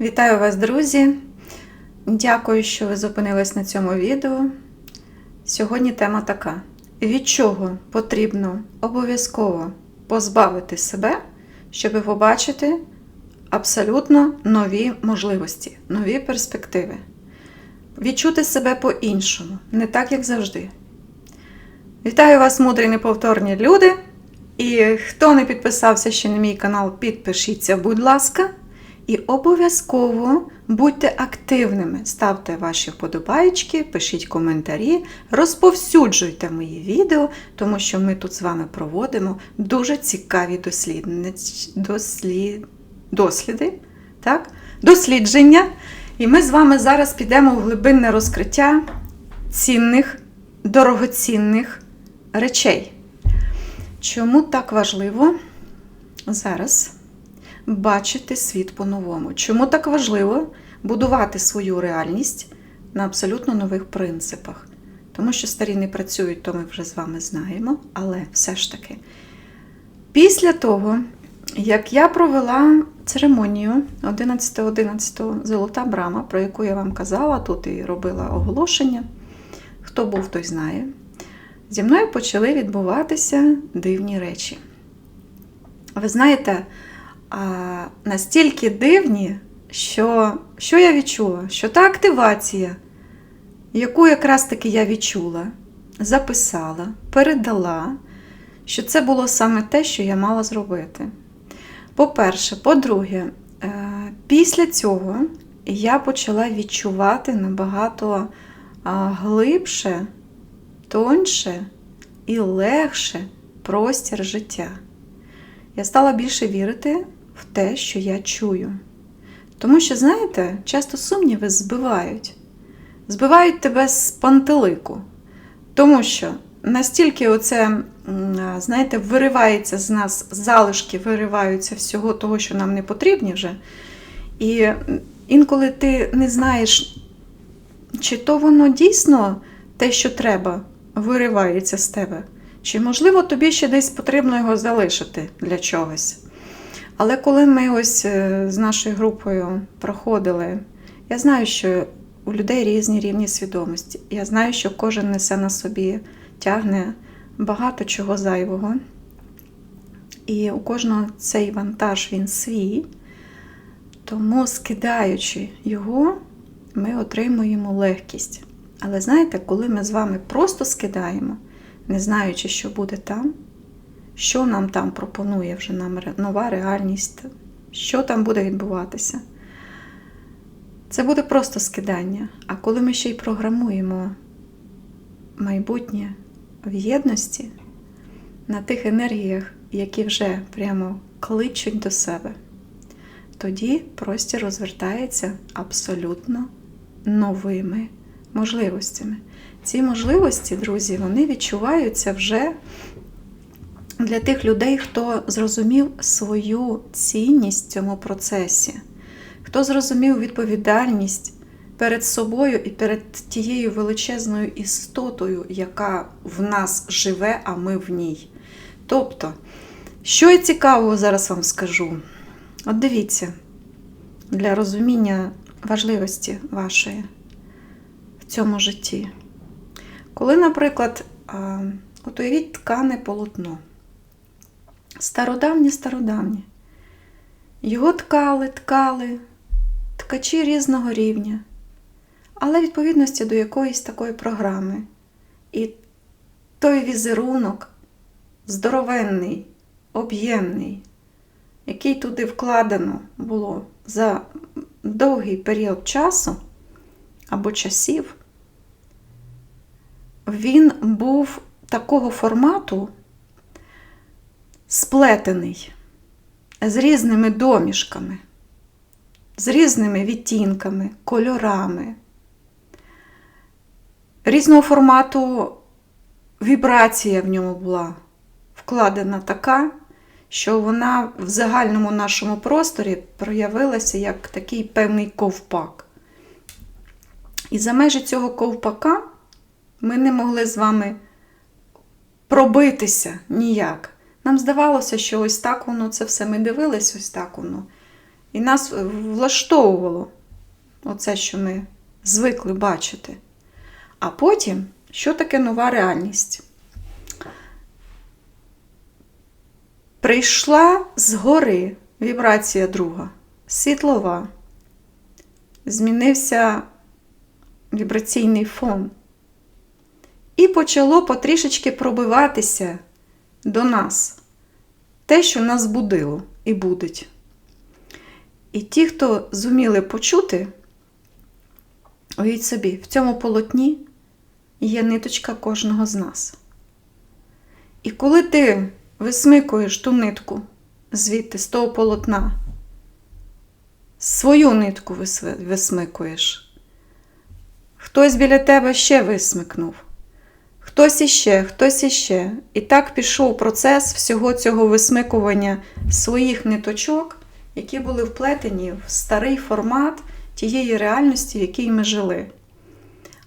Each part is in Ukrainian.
Вітаю вас, друзі! Дякую, що ви зупинились на цьому відео. Сьогодні тема така: від чого потрібно обов'язково позбавити себе, щоб побачити абсолютно нові можливості, нові перспективи. Відчути себе по-іншому, не так, як завжди. Вітаю вас, мудрі неповторні люди! І хто не підписався ще на мій канал, підпишіться, будь ласка. І обов'язково будьте активними, ставте ваші вподобайки, пишіть коментарі, розповсюджуйте мої відео, тому що ми тут з вами проводимо дуже цікаві дослідниць, дослід, досліди, так? дослідження. І ми з вами зараз підемо в глибинне розкриття цінних, дорогоцінних речей. Чому так важливо зараз бачити світ по-новому? Чому так важливо будувати свою реальність на абсолютно нових принципах? Тому що старі не працюють, то ми вже з вами знаємо, але все ж таки. Після того, як я провела церемонію 11.11 Золота Брама, про яку я вам казала, тут і робила оголошення, хто був, той знає зі мною почали відбуватися дивні речі. Ви знаєте, настільки дивні, що що я відчула? Що та активація, яку якраз таки я відчула, записала, передала, що це було саме те, що я мала зробити. По-перше, по-друге, е, після цього я почала відчувати набагато глибше тоньше і легше простір життя. Я стала більше вірити в те, що я чую. Тому що, знаєте, часто сумніви збивають, збивають тебе з пантелику. Тому що настільки оце, знаєте, виривається з нас, залишки вириваються всього того, що нам не потрібні вже. І інколи ти не знаєш, чи то воно дійсно те, що треба, виривається з тебе. Чи, можливо, тобі ще десь потрібно його залишити для чогось. Але коли ми ось е, з нашою групою проходили, я знаю, що у людей різні рівні свідомості. Я знаю, що кожен несе на собі, тягне багато чого зайвого. І у кожного цей вантаж він свій. Тому, скидаючи його, ми отримуємо легкість. Але знаєте, коли ми з вами просто скидаємо, не знаючи, що буде там, що нам там пропонує вже нам нова реальність, що там буде відбуватися, це буде просто скидання. А коли ми ще й програмуємо майбутнє в єдності на тих енергіях, які вже прямо кличуть до себе, тоді простір розвертається абсолютно новими можливостями. Ці можливості, друзі, вони відчуваються вже для тих людей, хто зрозумів свою цінність в цьому процесі, хто зрозумів відповідальність перед собою і перед тією величезною істотою, яка в нас живе, а ми в ній. Тобто, що я цікавого зараз вам скажу? От дивіться, для розуміння важливості вашої в цьому житті. Коли, наприклад, от уявіть ткане полотно, стародавнє стародавнє, його ткали, ткали, ткачі різного рівня, але відповідності до якоїсь такої програми. І той візерунок здоровенний, об'ємний, який туди вкладено було за довгий період часу або часів, він був такого формату сплетений з різними домішками, з різними відтінками, кольорами, різного формату вібрація в ньому була вкладена така, що вона в загальному нашому просторі проявилася як такий певний ковпак. І за межі цього ковпака ми не могли з вами пробитися ніяк. Нам здавалося, що ось так воно це все ми дивились, ось так воно. І нас влаштовувало оце, що ми звикли бачити. А потім, що таке нова реальність? Прийшла згори вібрація друга, світлова. Змінився вібраційний фон. І почало потрішечки пробиватися до нас те, що нас будило і будить. І ті, хто зуміли почути, уявіть собі, в цьому полотні є ниточка кожного з нас. І коли ти висмикуєш ту нитку звідти, з того полотна, свою нитку висмикуєш, хтось біля тебе ще висмикнув. Хтось іще, хтось іще. І так пішов процес всього цього висмикування своїх ниточок, які були вплетені в старий формат тієї реальності, в якій ми жили.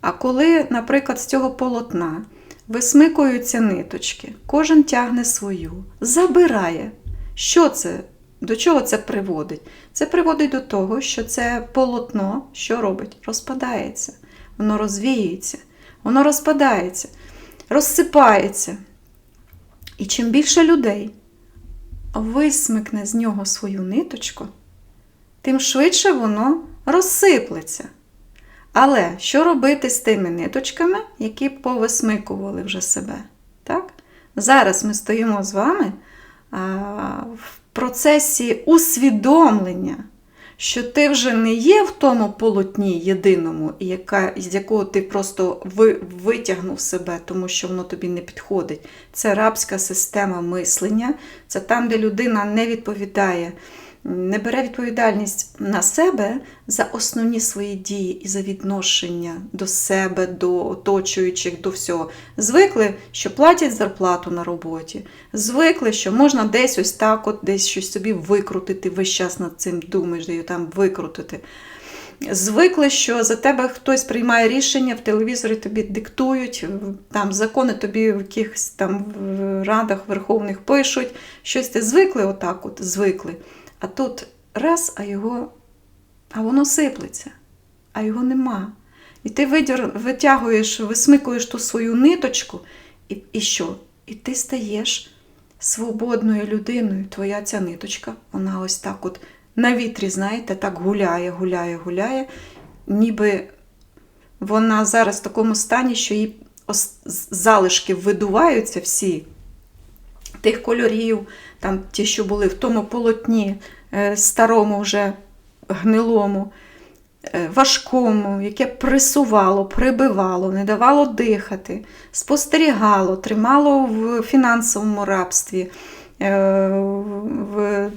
А коли, наприклад, з цього полотна висмикуються ниточки, кожен тягне свою, забирає. Що це? До чого це приводить? Це приводить до того, що це полотно, що робить? Розпадається, воно розвіюється, воно розпадається, розсипається. І чим більше людей висмикне з нього свою ниточку, тим швидше воно розсиплеться. Але що робити з тими ниточками, які повисмикували вже себе? Так? Зараз ми стоїмо з вами в процесі усвідомлення, що ти вже не є в тому полотні єдиному, яка, з якого ти просто ви, витягнув себе, тому що воно тобі не підходить. Це рабська система мислення, це там, де людина не відповідає не бере відповідальність на себе за основні свої дії і за відношення до себе, до оточуючих, до всього. Звикли, що платять зарплату на роботі. Звикли, що можна десь ось так, от десь щось собі викрутити, весь час над цим думаєш, де там викрутити. Звикли, що за тебе хтось приймає рішення, в телевізорі тобі диктують, там закони тобі в якихось там в радах верховних пишуть, щось ти звикли, отак от звикли. А тут раз, а його, а воно сиплеться, а його нема. І ти витягуєш, висмикуєш ту свою ниточку, і, і що? І ти стаєш свободною людиною. Твоя ця ниточка, вона ось так от на вітрі, знаєте, так гуляє, гуляє, гуляє, ніби вона зараз в такому стані, що її залишки видуваються всі тих кольорів, там ті, що були в тому полотні, е, старому вже гнилому, е, важкому, яке присувало, прибивало, не давало дихати, спостерігало, тримало в фінансовому рабстві, е, в,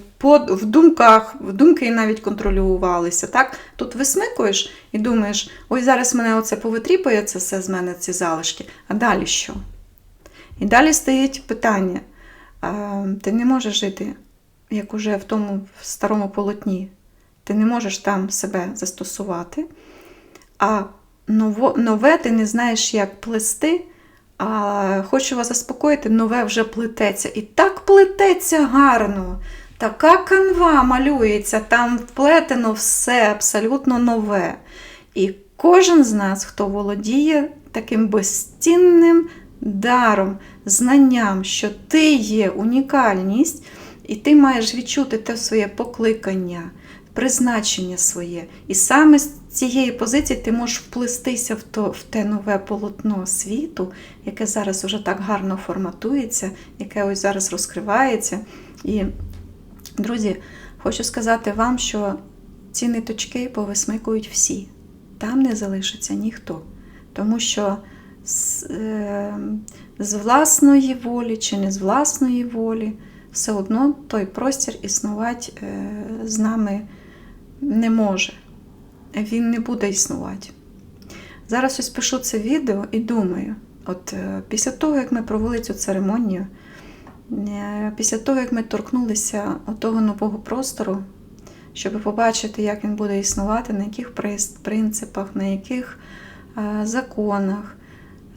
в думках, в думки навіть контролювалися. Так? Тут висмикуєш і думаєш, ой, зараз мене оце повитріпає, це все з мене ці залишки. А далі що? І далі стоїть питання. Ти не можеш жити, як уже в тому старому полотні. Ти не можеш там себе застосувати, а нове ти не знаєш, як плести. А хочу вас заспокоїти, нове вже плететься. І так плететься гарно. Така канва малюється, там вплетено все абсолютно нове. І кожен з нас, хто володіє таким безцінним даром, знанням, що ти є унікальність, і ти маєш відчути те своє покликання, призначення своє. І саме з цієї позиції ти можеш вплестися в, то, в те нове полотно світу, яке зараз уже так гарно форматується, яке ось зараз розкривається. І, друзі, хочу сказати вам, що ці ниточки повисмикують всі. Там не залишиться ніхто. Тому що з, е, з власної волі чи не з власної волі, все одно той простір існувати е, з нами не може. Він не буде існувати. Зараз ось пишу це відео і думаю, от е, після того, як ми провели цю церемонію, е, після того, як ми торкнулися того нового простору, щоб побачити, як він буде існувати, на яких принципах, на яких законах,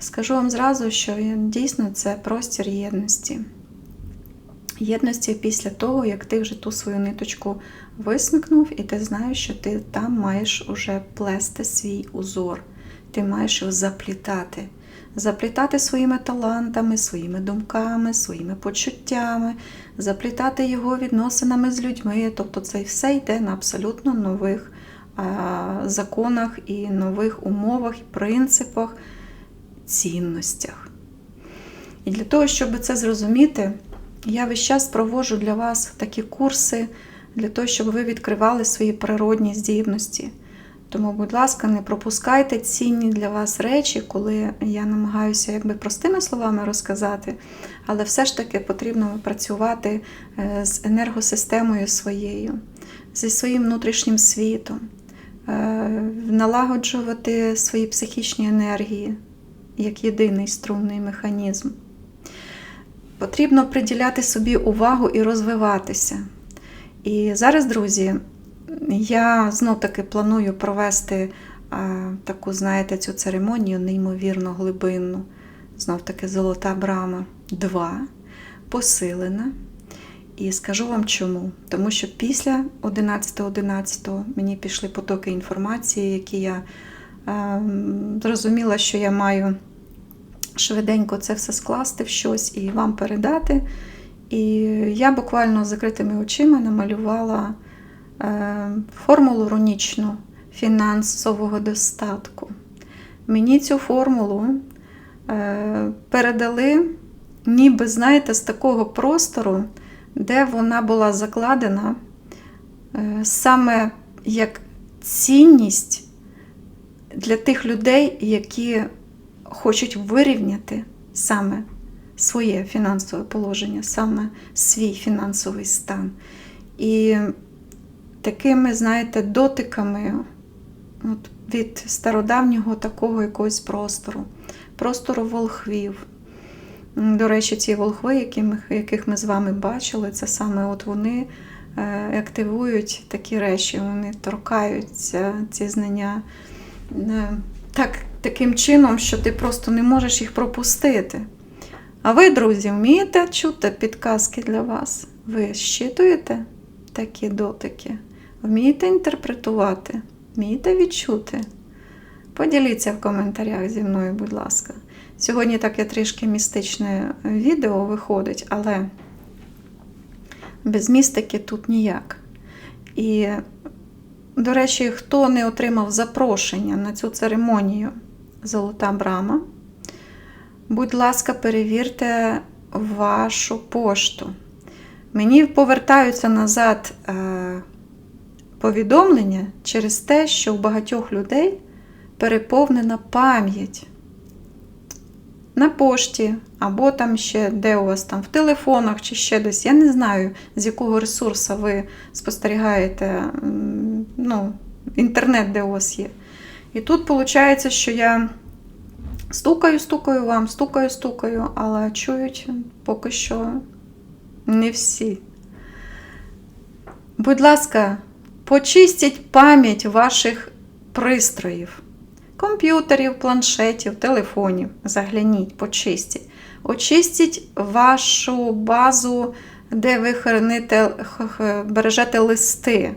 скажу вам зразу, що він дійсно це простір єдності. єдності після того, як ти вже ту свою ниточку висмикнув, і ти знаєш, що ти там маєш уже плести свій узор. Ти маєш його заплітати. Заплітати своїми талантами, своїми думками, своїми почуттями, заплітати його відносинами з людьми. Тобто це все йде на абсолютно нових законах і нових умовах, і принципах, цінностях. І для того, щоб це зрозуміти, я весь час проводжу для вас такі курси, для того, щоб ви відкривали свої природні здібності. Тому, будь ласка, не пропускайте цінні для вас речі, коли я намагаюся якби простими словами розказати, але все ж таки потрібно працювати е, з енергосистемою своєю, зі своїм внутрішнім світом, е, налагоджувати свої психічні енергії як єдиний струнний механізм. Потрібно приділяти собі увагу і розвиватися. І зараз, друзі, я знов таки планую провести а, таку, знаєте, цю церемонію неймовірно глибинну. Знов таки Золота Брама 2, посилена. І скажу вам чому. Тому що після 11.11 мені пішли потоки інформації, які я зрозуміла, що я маю швиденько це все скласти в щось і вам передати. І я буквально з закритими очима намалювала е, формулу рунічну фінансового достатку. Мені цю формулу е, передали, ніби, знаєте, з такого простору, де вона була закладена е, саме як цінність для тих людей, які хочуть вирівняти саме своє фінансове положення, саме свій фінансовий стан. І такими, знаєте, дотиками от, від стародавнього такого якогось простору, простору волхвів. До речі, ці волхви, які ми, яких ми з вами бачили, це саме от вони е, активують такі речі, вони торкаються ці знання так, таким чином, що ти просто не можеш їх пропустити. А ви, друзі, вмієте чути підказки для вас? Ви щитуєте такі дотики? Вмієте інтерпретувати? Вмієте відчути? Поділіться в коментарях зі мною, будь ласка. Сьогодні таке трішки містичне відео виходить, але без містики тут ніяк. І, до речі, хто не отримав запрошення на цю церемонію Золота Брама, будь ласка, перевірте вашу пошту. Мені повертаються назад е, повідомлення через те, що у багатьох людей переповнена пам'ять на пошті, або там ще де у вас там в телефонах чи ще десь. Я не знаю, з якого ресурсу ви спостерігаєте ну, інтернет, де вас є. І тут виходить, що я стукаю, стукаю вам, стукаю, стукаю, але чують поки що не всі. Будь ласка, почистіть пам'ять ваших пристроїв, комп'ютерів, планшетів, телефонів. Загляніть, почистіть. Очистіть вашу базу, де ви храните, бережете листи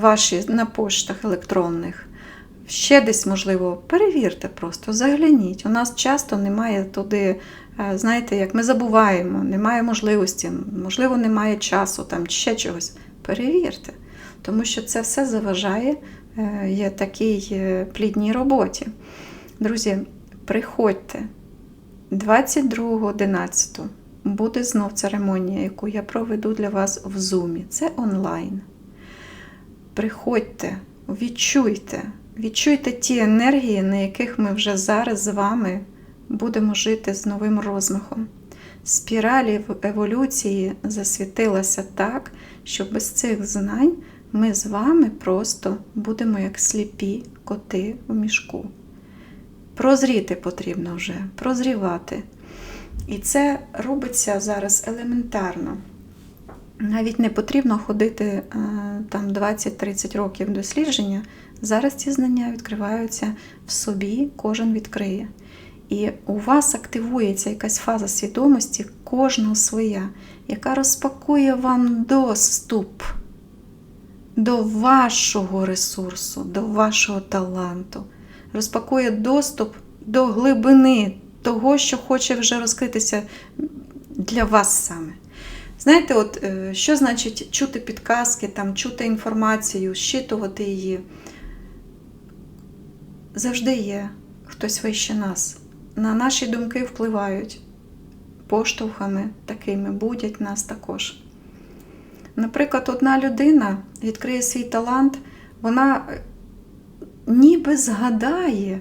ваші на поштах електронних. Ще десь, можливо, перевірте просто, загляніть. У нас часто немає туди, е, знаєте, як ми забуваємо, немає можливості, можливо, немає часу, там ще чогось. Перевірте, тому що це все заважає е, є такій е, плідній роботі. Друзі, приходьте 22.11 буде знов церемонія, яку я проведу для вас в Зумі. Це онлайн. Приходьте, відчуйте. Відчуйте ті енергії, на яких ми вже зараз з вами будемо жити з новим розмахом. Спіралі еволюції засвітилася так, що без цих знань ми з вами просто будемо як сліпі коти в мішку. Прозріти потрібно вже, прозрівати. І це робиться зараз елементарно. Навіть не потрібно ходити е, там 20-30 років дослідження. Зараз ці знання відкриваються в собі, кожен відкриє. І у вас активується якась фаза свідомості, кожного своя, яка розпакує вам доступ до вашого ресурсу, до вашого таланту, розпакує доступ до глибини того, що хоче вже розкритися для вас саме. Знаєте, от е, що значить чути підказки, там, чути інформацію, щитувати її? Завжди є хтось вище нас. На наші думки впливають поштовхами такими, будять нас також. Наприклад, одна людина відкриє свій талант, вона е, ніби згадає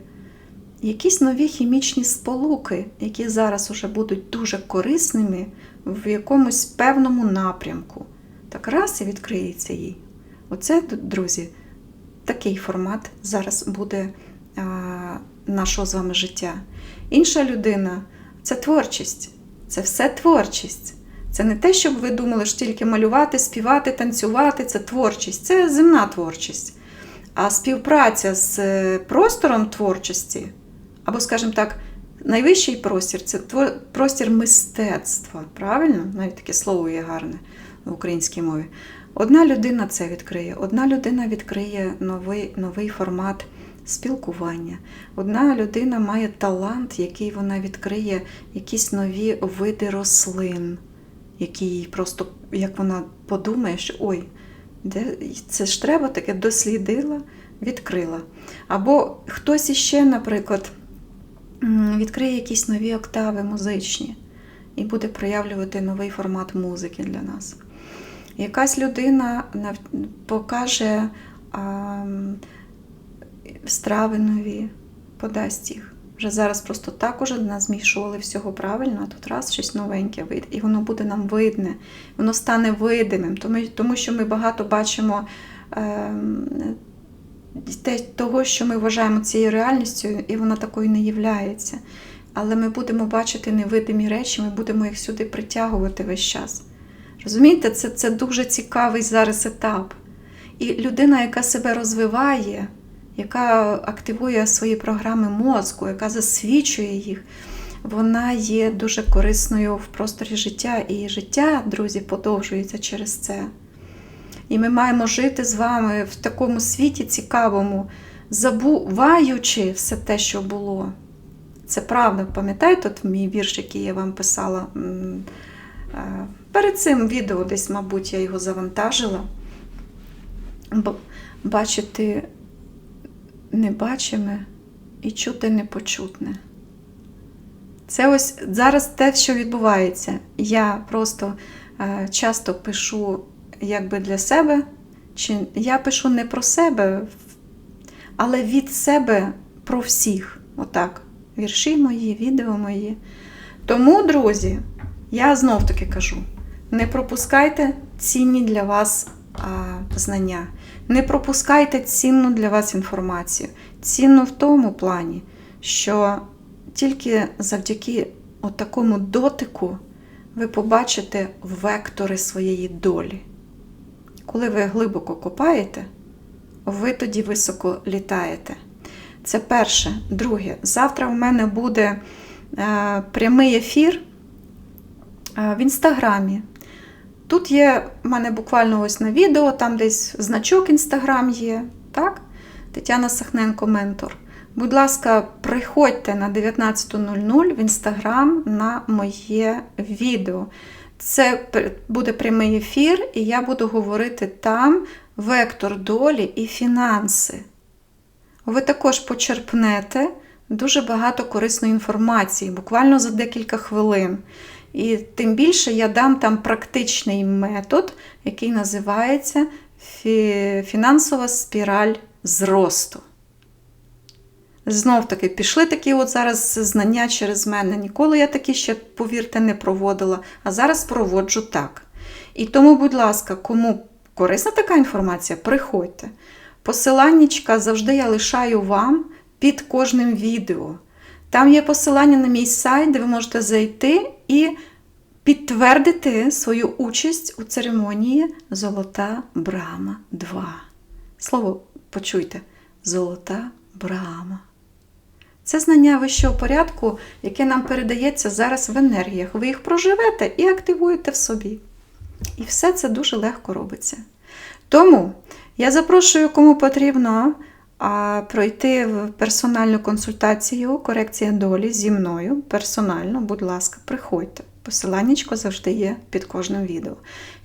якісь нові хімічні сполуки, які зараз уже будуть дуже корисними в якомусь певному напрямку. Так раз і відкриється їй. Оце, друзі, такий формат зараз буде а, нашого з вами життя. Інша людина це творчість, це все творчість. Це не те, щоб ви думали, що тільки малювати, співати, танцювати це творчість, це земна творчість. А співпраця з е, простором творчості, або, скажімо так, найвищий простір це простір мистецтва. Правильно? Навіть таке слово є гарне в українській мові. Одна людина це відкриє, одна людина відкриє новий, новий формат спілкування. Одна людина має талант, який вона відкриє якісь нові види рослин, які їй просто, як вона подумає, що ой, де це ж треба таке дослідила, відкрила. Або хтось іще, наприклад, відкриє якісь нові октави музичні і буде проявлювати новий формат музики для нас. Якась людина покаже страви нові, подасть їх. Вже зараз просто так уже назмішували всього правильно, а тут раз щось новеньке вийде. І воно буде нам видне, воно стане видимим, тому, що ми багато бачимо ем, того, що ми вважаємо цією реальністю, і вона такою не являється. Але ми будемо бачити невидимі речі, ми будемо їх сюди притягувати весь час. Розумієте, це, це дуже цікавий зараз етап. І людина, яка себе розвиває, яка активує свої програми мозку, яка засвічує їх, вона є дуже корисною в просторі життя. І життя, друзі, подовжується через це. І ми маємо жити з вами в такому світі цікавому, забуваючи все те, що було. Це правда, пам'ятаєте, от мій вірш, який я вам писала е, перед цим відео, десь, мабуть, я його завантажила. Б- Бачити небачиме і чути непочутне. Це ось зараз те, що відбувається. Я просто е, часто пишу якби для себе, чи я пишу не про себе, але від себе про всіх. Отак. Вірші мої, відео мої. Тому, друзі, я знов таки кажу: не пропускайте цінні для вас а, знання, не пропускайте цінну для вас інформацію. Цінну в тому плані, що тільки завдяки такому дотику ви побачите вектори своєї долі. Коли ви глибоко копаєте, ви тоді високо літаєте. Це перше. Друге, завтра в мене буде е, прямий ефір е, в інстаграмі. Тут є в мене буквально ось на відео, там десь значок інстаграм є. Так? Тетяна Сахненко, ментор. Будь ласка, приходьте на 19.00 в інстаграм на моє відео. Це буде прямий ефір, і я буду говорити там вектор долі і фінанси. Ви також почерпнете дуже багато корисної інформації, буквально за декілька хвилин. І тим більше я дам там практичний метод, який називається фі- фінансова спіраль зросту. Знов таки, пішли такі от зараз знання через мене. Ніколи я такі ще, повірте, не проводила, а зараз проводжу так. І тому, будь ласка, кому корисна така інформація, приходьте. Посиланнячка завжди я лишаю вам під кожним відео. Там є посилання на мій сайт, де ви можете зайти і підтвердити свою участь у церемонії Золота Брама 2. Слово почуйте, Золота Брама. Це знання вищого порядку, яке нам передається зараз в енергіях. Ви їх проживете і активуєте в собі. І все це дуже легко робиться. Тому я запрошую, кому потрібно а, пройти персональну консультацію корекція долі зі мною персонально, будь ласка, приходьте. Посиланнячко завжди є під кожним відео.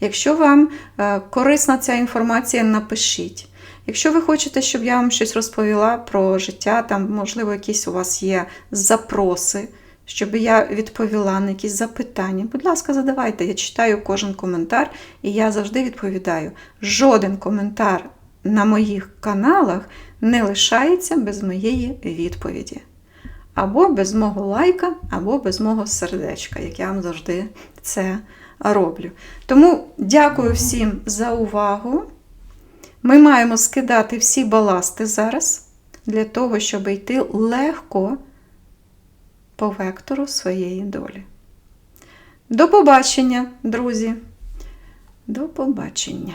Якщо вам е, корисна ця інформація, напишіть. Якщо ви хочете, щоб я вам щось розповіла про життя, там, можливо, якісь у вас є запроси, щоб я відповіла на якісь запитання, будь ласка, задавайте. Я читаю кожен коментар і я завжди відповідаю. Жоден коментар на моїх каналах не лишається без моєї відповіді. Або без мого лайка, або без мого сердечка, як я вам завжди це роблю. Тому дякую всім за увагу. Ми маємо скидати всі баласти зараз для того, щоб йти легко по вектору своєї долі. До побачення, друзі! До побачення!